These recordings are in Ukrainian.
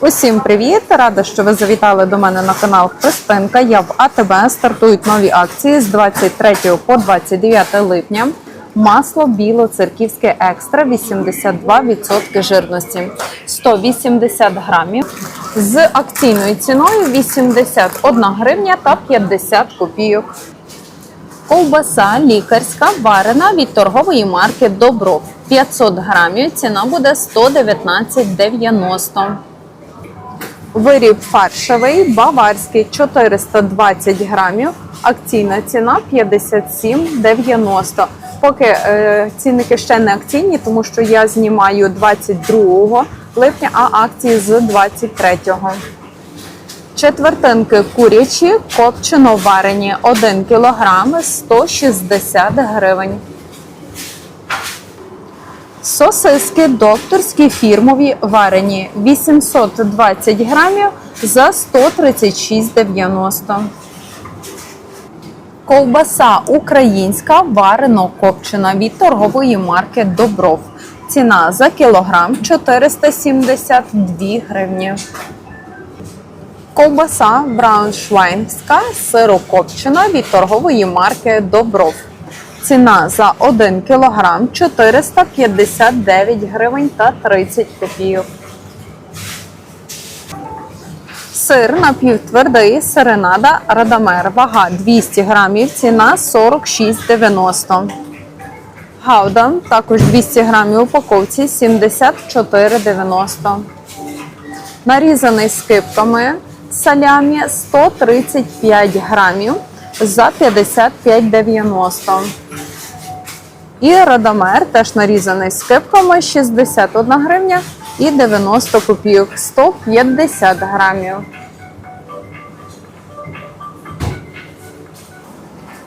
Усім привіт! Рада, що ви завітали до мене на канал Христинка. Я в АТБ. Стартують нові акції з 23 по 29 липня. Масло біло-церківське екстра 82% жирності 180 грамів з акційною ціною 81 гривня та 50 копійок. Ковбаса лікарська варена від торгової марки Добров 500 грамів. Ціна буде 119,90. Виріб фаршевий баварський 420 грамів. Акційна ціна 57,90. Поки е, цінники ще не акційні, тому що я знімаю 22 липня, а акції з 23-го. Четвертинки курячі копчено варені 1 кг 160 гривень. Сосиски докторські фірмові варені 820 грамів за 136,90. Ковбаса українська варено копчена від торгової марки Добров. Ціна за кілограм 472 гривні. Ковбаса брауншвайнська сирокопчена від торгової марки Добров. Ціна за 1 кг 459 гривень та 30 копійок. Сир напівтвердий серенада Радамер. Вага 200 грамів, ціна 46,90. Гауда також 200 грамів упаковці 74,90. Нарізаний скипками салямі 135 грамів за 55,90. І радамер теж нарізаний скипками 61 гривня і 90 копійок 150 грамів.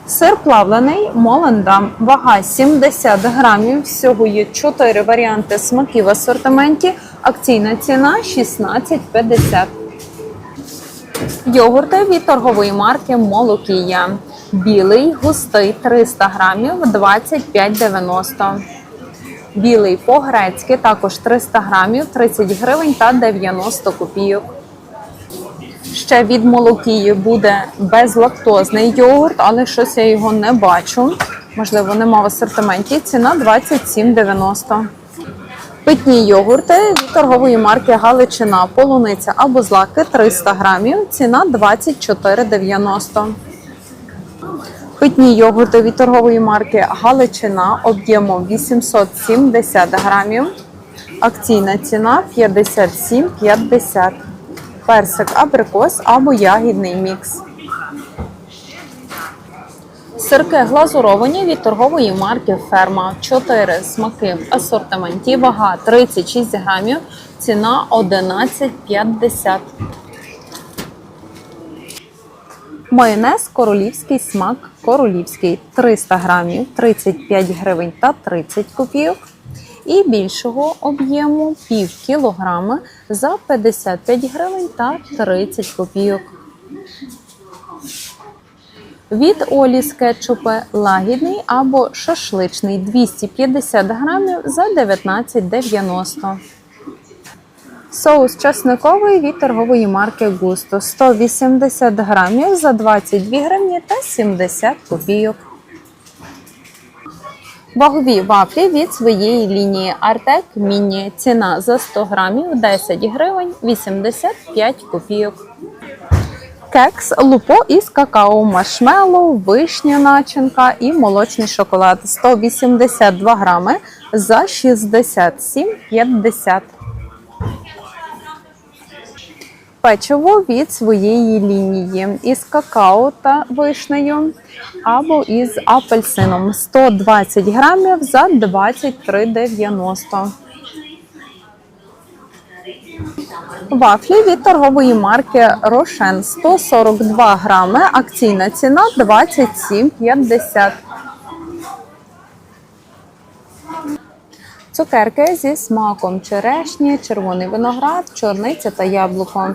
Сир плавлений Молендам. Вага 70 грамів. Всього є 4 варіанти смаків в асортименті. Акційна ціна 16,50. Йогурти від торгової марки Молокія. Білий густий 300 грамів 25,90. Білий по-грецьки також 300 грамів 30 гривень та 90 копійок. Ще від молокії буде безлактозний йогурт, але щось я його не бачу. Можливо, нема в асортименті. Ціна 27,90. Питні йогурти від торгової марки Галичина, полуниця або злаки 300 грамів. Ціна 24,90. Питні йогурти від торгової марки Галичина об'ємом 870 грамів. Акційна ціна 57,50. Персик абрикос або ягідний мікс. Сирки глазуровані від торгової марки Ферма. 4 смаки в асортименті. Вага 36 грамів. Ціна 11,50. Майонез королівський смак королівський 300 грамів 35 гривень та 30 копійок. І більшого об'єму пів кілограми за 55 гривень та 30 копійок. Від Олі з кетчупи лагідний або шашличний 250 грамів за 19,90. Соус чесниковий від торгової марки Густо 180 грамів за 22 гривні та 70 копійок. Вагові вафлі від своєї лінії Артек Міні. Ціна за 100 грамів 10 гривень 85 копійок. Кекс лупо із какао, маршмеллоу, вишня начинка і молочний шоколад 182 грами за 67,50. Печиво від своєї лінії із какао та вишнею або із апельсином 120 грамів за 23,90. Вафлі від торгової марки Рошен 142 грами. Акційна ціна 27,50. Цукерки зі смаком черешні, червоний виноград, чорниця та яблуко.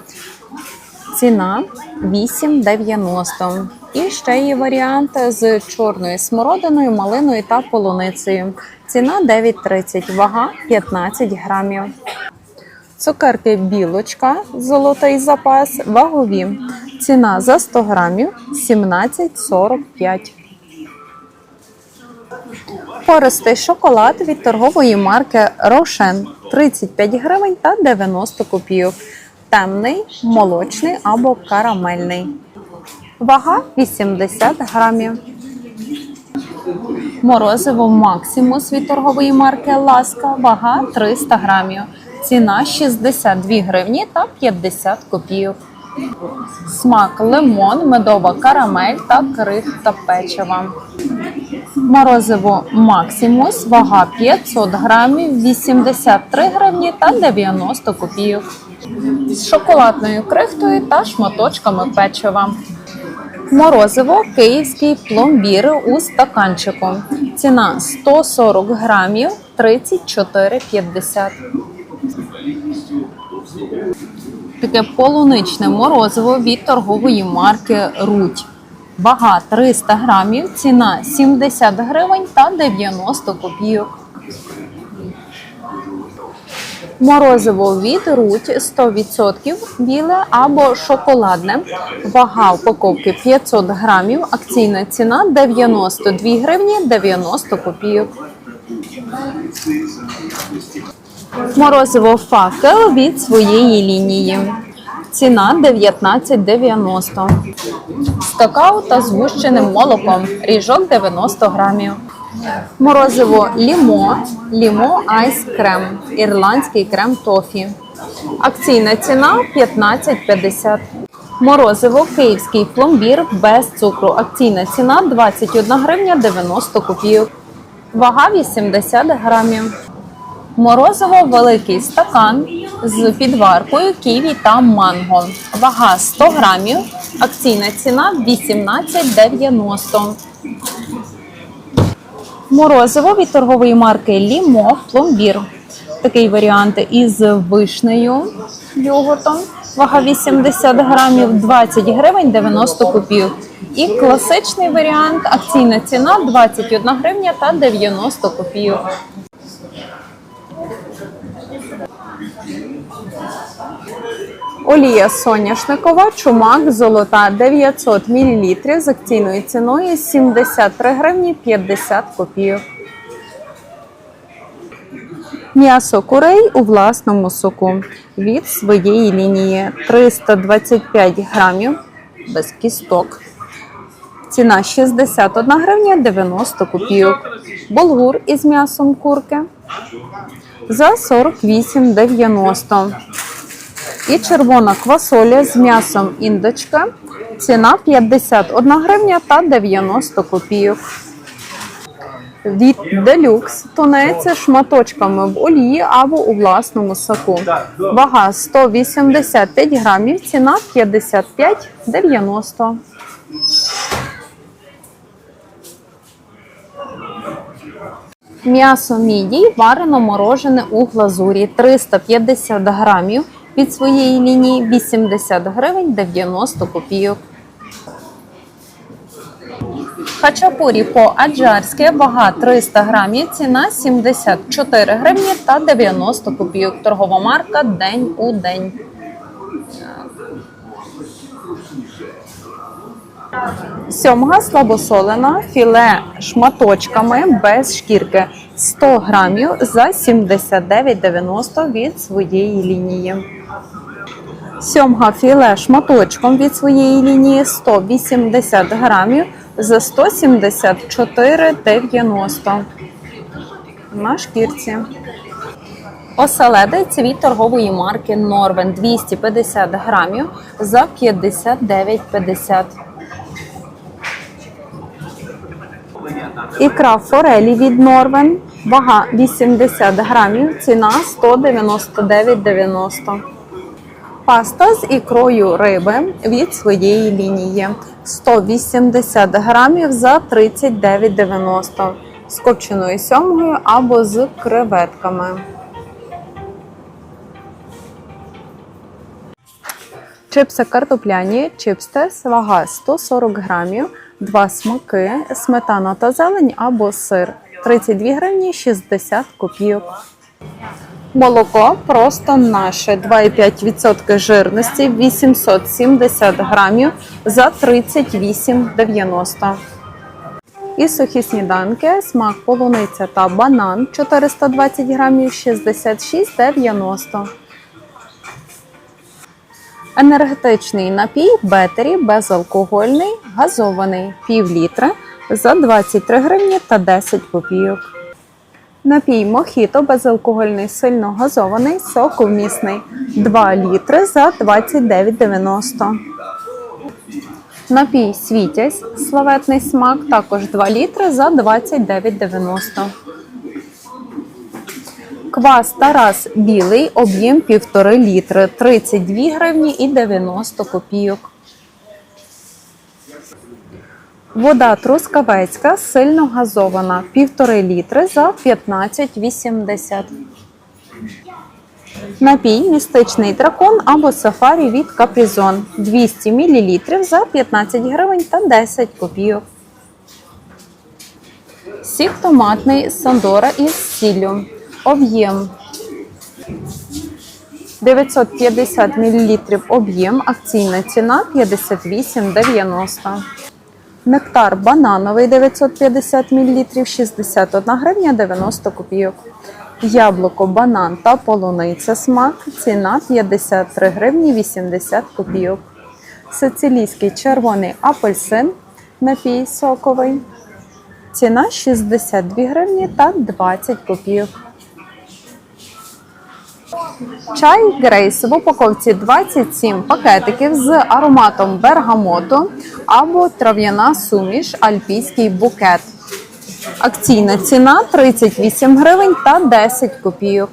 Ціна 8,90. І ще є варіант з чорною смородиною, малиною та полуницею. Ціна 9,30, вага 15 грамів. Цукерки білочка, золотий запас, вагові. Ціна за 100 грамів 17,45. Пористий шоколад від торгової марки Рошен 35 гривень та 90 копійок. Темний, молочний або карамельний. Вага 80 грамів. Морозиво Максимус від торгової марки Ласка. Вага 300 грамів. Ціна 62 гривні та 50 копійок. Смак лимон, медова карамель та крихта печива. Морозиво Максимус, вага 500 грамів, 83 гривні та 90 копійок. З шоколадною крихтою та шматочками печива. Морозиво київський пломбір у стаканчику. Ціна 140 грамів 34,50. Таке полуничне морозиво від торгової марки Руть. Вага 300 грамів, ціна 70 гривень та 90 копійок. Морозиво від Руть 100% біле або шоколадне. Вага упаковки 500 грамів, акційна ціна 92 гривні 90 копійок. Морозиво факел від своєї лінії. Ціна 19,90. З какао та згущеним молоком. Ріжок 90 грамів. Морозиво лімо, лімо айс крем, ірландський крем тофі. Акційна ціна 15,50. Морозиво київський пломбір без цукру. Акційна ціна 21 гривня 90 копійок. Вага 80 грамів. Морозиво великий стакан з підваркою ківі та манго. Вага 100 грамів. Акційна ціна 18,90. Морозиво від торгової марки Лімо пломбір. Такий варіант із вишнею йогуртом. Вага 80 грамів 20 гривень 90 копійок. І класичний варіант, акційна ціна 21 гривня та 90 копійок. Олія соняшникова, чумак, золота 900 мл з акційною ціною 73 гривні 50 копійок. М'ясо курей у власному соку від своєї лінії 325 грамів без кісток. Ціна 61 гривня 90 копійок. Булгур із м'ясом курки за 48,90. І червона квасоля з м'ясом індичка. Ціна 51 гривня та 90 копійок. Від делюкс тонець шматочками в олії або у власному соку. Вага 185 грамів, ціна 55,90. М'ясо мідій варено морожене у глазурі 350 грамів від своєї лінії 80 гривень 90 копійок. Хачапурі по-аджарськи, вага 300 грамів, ціна 74 гривні та 90 копійок. Торгова марка День у день. Сьомга слабосолена, філе шматочками без шкірки 100 грамів за 79,90 від своєї лінії. Сьомга філе шматочком від своєї лінії 180 грамів за 174,90 на шкірці. Оселедець від торгової марки Норвен 250 грамів за 59,50. Ікра форелі від Норвен. Вага 80 грамів, ціна 199,90. Паста з ікрою риби від своєї лінії 180 грамів за 39,90 з копченою сьомгою або з креветками. Чипси картопляні, чипстес, вага 140 грамів, два смаки, сметана та зелень або сир. 32 гривні 60 копійок. Молоко просто наше 2,5% жирності 870 грамів за 38,90. І сухі сніданки, смак полуниця та банан 420 грамів 66,90. Енергетичний напій Бетері безалкогольний, газований пів літра за 23 гривні та 10 копійок. Напій Мохіто безалкогольний сильно газований, соковмісний 2 літри за 29,90. Напій Світязь славетний смак також 2 літри за 29,90. Квас Тарас білий, об'єм 1,5 літри, 32 гривні і 90 копійок. Вода трускавецька, сильно газована, 1,5 літри за 15,80. Напій містичний дракон або сафарі від Капрізон 200 мл за 15 гривень та 10 копійок. Сік томатний Сандора із сіллю. Об'єм 950 мл об'єм, акційна ціна 58,90. Нектар банановий 950 мл 61 гривня 90 копійок. Яблуко, банан та полуниця смак. Ціна 53 гривні 80 копійок. Сицилійський червоний апельсин напій соковий. Ціна 62 гривні та 20 копійок. Чай Грейс в упаковці 27 пакетиків з ароматом бергамоту або трав'яна суміш Альпійський букет. Акційна ціна 38 гривень та 10 копійок.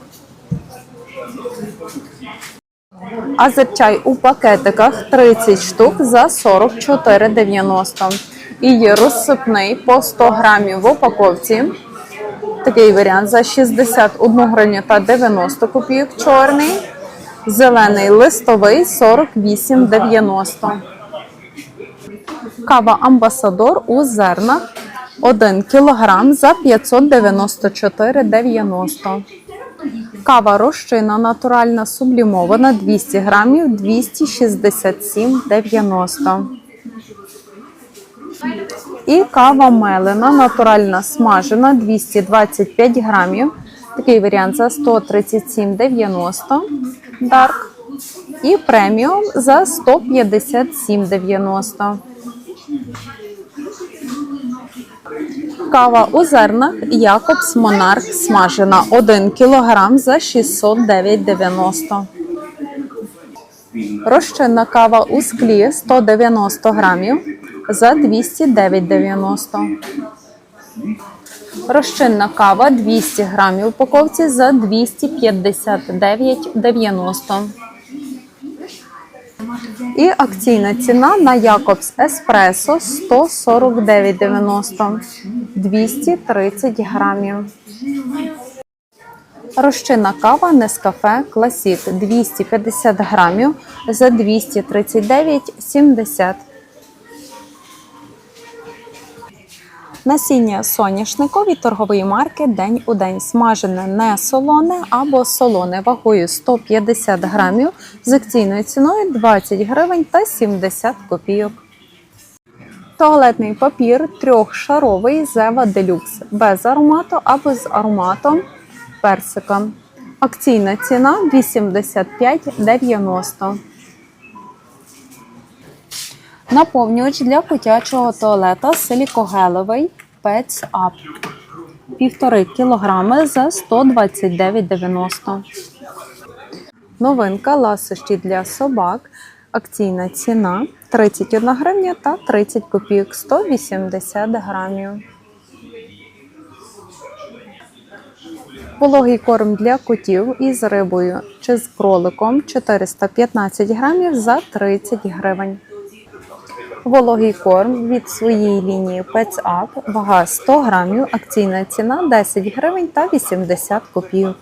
Азерчай у пакетиках 30 штук за 44,90. І є розсипний по 100 грамів в упаковці. Такий варіант за 61 гривню та 90 копійок чорний. Зелений листовий 48,90. Кава Амбасадор у зернах 1 кг за 594,90. Кава розчина натуральна сублімована 200 грамів 267,90. І кава мелена, натуральна смажена 225 грамів. Такий варіант за 137,90 дарк. І преміум за 157,90. Кава у зернах Якобс Монарх смажена 1 кг за 609,90. Розчинна кава у склі 190 грамів за 209,90. Розчинна кава 200 грамів упаковці за 259,90. І акційна ціна на Якобс Еспресо 149,90 230 грамів. Розчинна кава Нескафе Класік 250 грамів за 239,70. Насіння соняшнику від торгової марки День у день смажене не солоне або солоне вагою 150 грамів з акційною ціною 20 гривень та 70 копійок. Туалетний папір трьохшаровий Зева Делюкс без аромату або з ароматом персика. Акційна ціна 85,90. Наповнювач для котячого туалета силікогелевий Pets Up. 1,5 кг за 129,90. Новинка ласощі для собак. Акційна ціна 31 гривня та 30 копійок 180 грамів. Вологий корм для котів із рибою чи з кроликом 415 грамів за 30 гривень. Вологий корм від своєї лінії Pets Up, вага 100 грамів, акційна ціна 10 гривень та 80 копійок.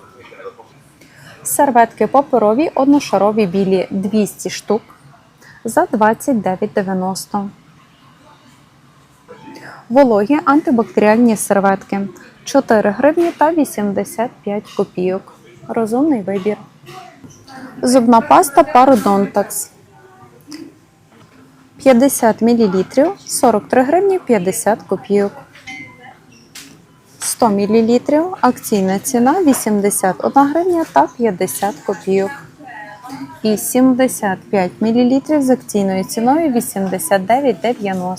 Серветки паперові одношарові білі 200 штук за 29,90. Вологі антибактеріальні серветки 4 гривні та 85 копійок. Розумний вибір. Зубна паста Parodontax. 50 мл 43 гривні 50 копійок. 100 мл акційна ціна 81 гривня та 50 копійок. І 75 мл з акційною ціною 89,90.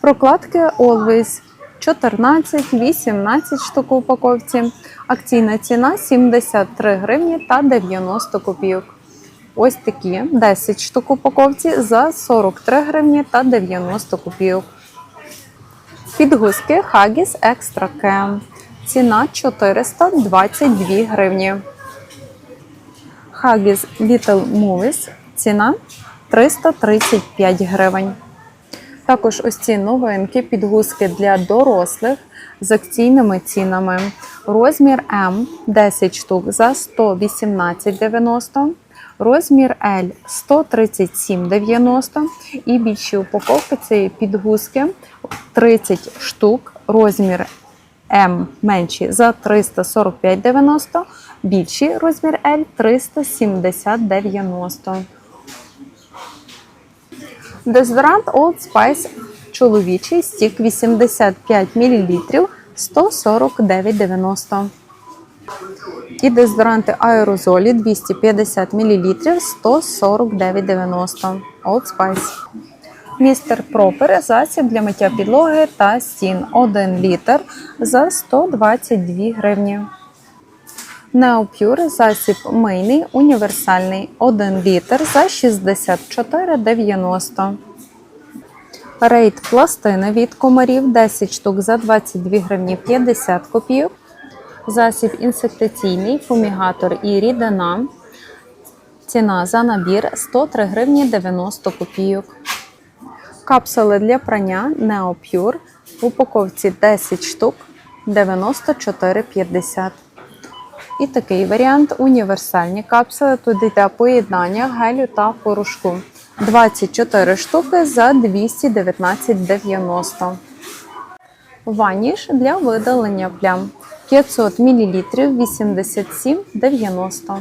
Прокладки Always 14-18 штук у упаковці. Акційна ціна 73 гривні та 90 копійок. Ось такі 10 штук упаковці за 43 гривні та 90 копійок. Підгузки Haggis Extra Cam. Ціна 422 гривні. Haggis Little Movies. Ціна 335 гривень. Також ось ці новинки підгузки для дорослих з акційними цінами. Розмір М 10 штук за 118,90, розмір L 137,90 і більші упаковки цієї підгузки 30 штук, розмір М менші за 345,90, більший розмір L 370,90. Дезодорант Old Spice чоловічий стік 85 мл 149,90. І дезодоранти аерозолі 250 мл 149,90. Old Spice. Містер Пропер засіб для миття підлоги та стін 1 літр за 122 гривні. Неопюр засіб мийний універсальний 1 літр за 64,90. Рейд пластини від комарів 10 штук за 22 гривні 50 копійок. Засіб інсектиційний, фумігатор і рідина. Ціна за набір 103 гривні 90 копійок. Капсули для прання Neopure в упаковці 10 штук 94,50. І такий варіант універсальні капсули. Тут йде поєднання гелю та порошку. 24 штуки за 219,90. Ваніш для видалення плям 500 мл 87,90.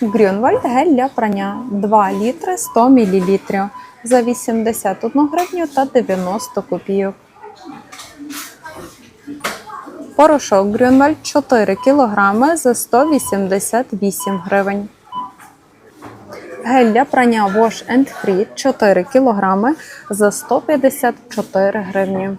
Грюнвальд гель для прання 2 літри 100 мл за 81 гривню та 90 копійок. Порошок Грюнвальд 4 кг за 188 гривень. Гель для прання Wash and Free 4 кг за 154 гривні.